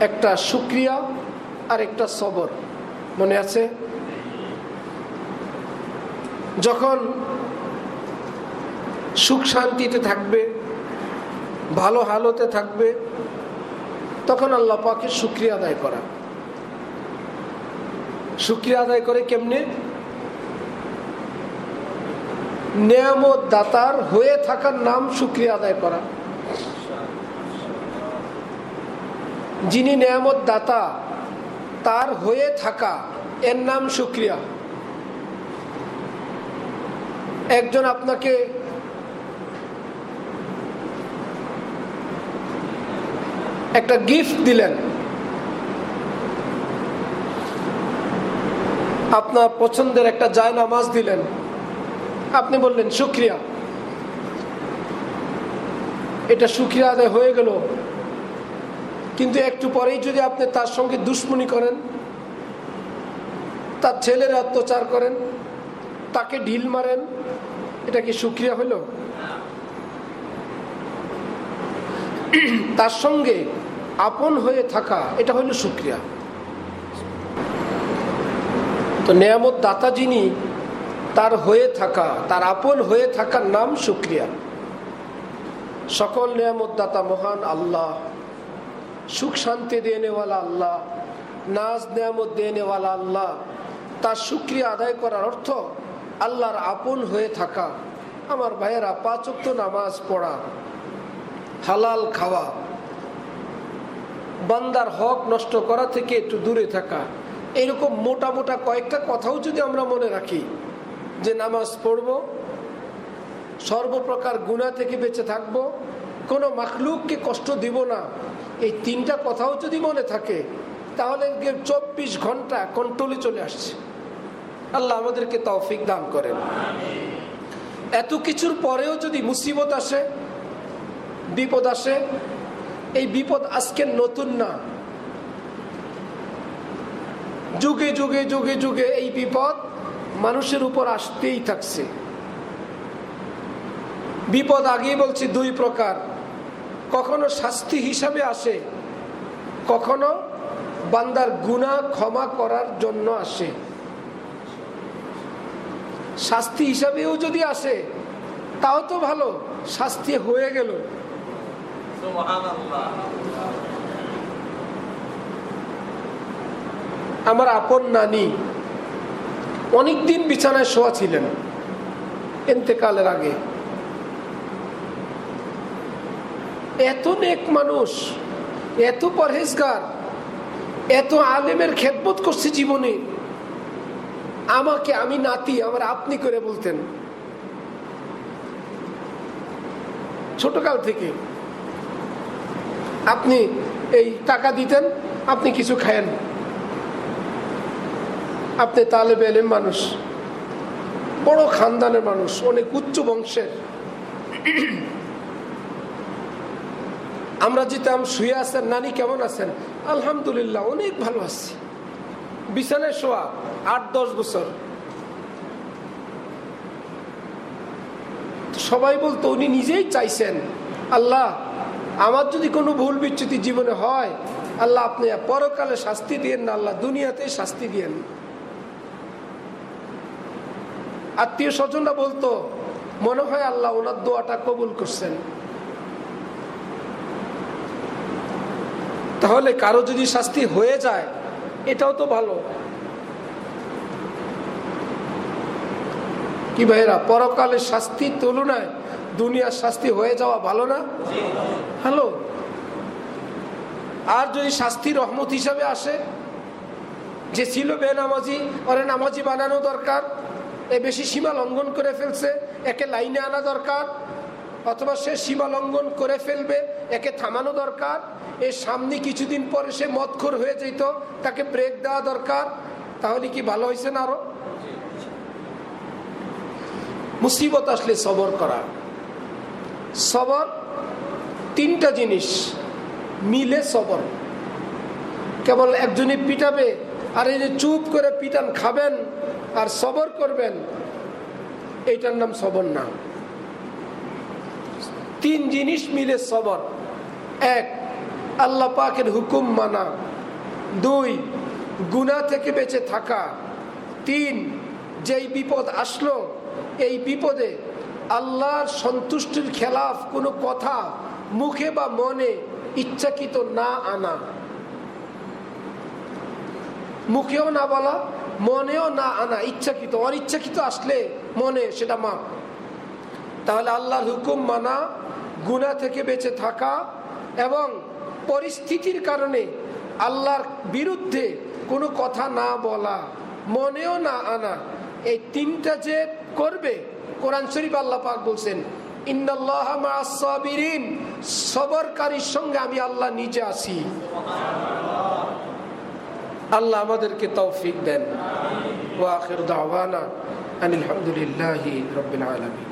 একটা সুক্রিয়া আর একটা সবর। মনে আছে? যখন সুখ শান্তিতে থাকবে, ভালো হালতে থাকবে, তখন আল্লাহ পাকে সুক্রিয়া আদায় করা। সুক্রিয়া আদায় করে কেমনে? নিয়ামত দাতার হয়ে থাকার নাম সুক্রিয়া আদায় করা। যিনি নিয়ামত দাতা তার হয়ে থাকা, এর নাম সুক্রিয়া একজন আপনাকে একটা গিফট দিলেন। আপনার পছন্দের একটা জায় নামাজ দিলেন। আপনি বললেন সুক্রিয়া এটা সুক্রিয়া আদায় হয়ে গেল। কিন্তু একটু পরেই যদি আপনি তার সঙ্গে দুশ্মনী করেন, তার ছেলের অত্যাচার করেন, তাকে ঢিল মারেন, এটা কি সুক্রিয়া হলো? তার সঙ্গে আপন হয়ে থাকা, এটা হলো সুক্রিয়া। তো নিয়ামত দাতা যিনি তার হয়ে থাকা, তার আপন হয়ে থাকার নাম সুক্রিয়া। সকল নিয়ামত দাতা মহান আল্লাহ। সুখ শান্তি দেনেওয়ালা আল্লাহ, নাজ নিয়ামত দেনেওয়ালা আল্লাহ, তার সুক্রিয়া আদায় করার অর্থ আল্লাহর আপন হয়ে থাকা, আমার ভাইয়েরা পাঁচক্ত নামাজ পড়া, হালাল খাওয়া, বান্দার হক নষ্ট করা থেকে একটু দূরে থাকা, এরকম মোটা মোটা কয়েকটা কথাও যদি আমরা মনে রাখি, যে নামাজ পড়ব, সর্বপ্রকার গুণা থেকে বেঁচে থাকব কোনো মাখলুককে কষ্ট দিব না। এই তিনটা কথাও যদি মনে থাকে, তাহলে চব্বিশ ঘণ্টা কন্ট্রোলে চলে আসছে। আল্লাহ আমাদেরকে তৌফিক দান করেন। এত কিছুর পরেও যদি মুসিবত আসে, বিপদ আসে, এই বিপদ আজকে নতুন না। যুগে যুগে যুগে যুগে এই বিপদ মানুষের উপর আসতেই থাকছে। বিপদ আগেই বলছি দুই প্রকার। কখনো শাস্তি হিসাবে আসে কখনো বান্দার গুণা ক্ষমা করার জন্য আসে। শাস্তি হিসাবেও যদি আসে তাও তো ভালো শাস্তি হয়ে গেল। আমার আপন নানি অনেকদিন বিছানায় শোয়া ছিলেন এতেকালের আগে। এত নেক মানুষ, এত পরহেজগার, এত আলেমের খেদমত করছে জীবনে। আমাকে আমি নাতি, আমার আপনি করে বলতেন। ছোটকাল থেকে আপনি এই টাকা দিতেন, আপনি কিছু খায়েন। আপনি তালেব এলেম মানুষ, বড় খানদানের মানুষ, অনেক উচ্চ বংশের। আমরা যেতাম, শুয়ে আছেন, নানি কেমন আছেন? আলহামদুলিল্লাহ, অনেক ভালো আছি। বিছানায় শোয়া, আট, দশ বছর। সবাই বলতো, উনি নিজেই চাইছেন, আল্লাহ, আমার যদি কোনো ভুল বিচ্যুতি জীবনে হয়, আল্লাহ আপনি পরকালে শাস্তি দিয়েন না, আল্লাহ দুনিয়াতে শাস্তি দিয়েন। আত্মীয় স্বজনরা বলতো, মনে হয় আল্লাহ ওনার দোয়াটা কবুল করছেন। তাহলে কারও যদি শাস্তি হয়ে যায়, এটাও তো ভালো। কি ভাইরা পরকালের শাস্তির তুলনায় দুনিয়ার শাস্তি হয়ে যাওয়া ভালো না? হ্যালো আর যদি শাস্তি রহমত হিসাবে আসে, যে ছিল বেনামাজি ওরে নামাজি বানানো দরকার, এ বেশি সীমা লঙ্ঘন করে ফেলছে, একে লাইনে আনা দরকার অথবা সে সীমা লঙ্ঘন করে ফেলবে, একে থামানো দরকার। এর সামনে কিছুদিন পরে সে মদখোর হয়ে যেত, তাকে ব্রেক দেওয়া দরকার। তাহলে কি ভালো হয়েছে না আরও? মুসিবত আসলে সবর করা। সবর তিনটা জিনিস মিলে সবর। কেবল একজনই পিটাবে, আর এই যে চুপ করে পিটান খাবেন আর সবর করবেন, এইটার নাম সবর না। তিন জিনিস মিলে সবর। এক, আল্লাহ পাকের হুকুম মানা। দুই গুণা থেকে বেঁচে থাকা। তিন, যেই বিপদ আসলো, এই বিপদে আল্লাহর সন্তুষ্টির খেলাফ কোনো কথা মুখে বা মনে ইচ্ছাকৃত না আনা। মুখেও না বলা, মনেও না আনা, ইচ্ছাকৃত, অনিচ্ছাকৃত আসলে মনে সেটা মা তাহলে আল্লাহর হুকুম মানা গুণা থেকে বেঁচে থাকা এবং পরিস্থিতির কারণে আল্লাহর বিরুদ্ধে কোনো কথা না বলা, মনেও না আনা, এই তিনটা যে করবে, কোরআন শরীফ আল্লাহ পাক বলছেন সবরকারীর সঙ্গে আমি আল্লাহ নিজে আছি। আল্লাহ আমাদেরকে তৌফিক দেন। ওয়া আখির দাওয়ানা আনিল হামদুলিল্লাহি রাব্বিল আলামিন।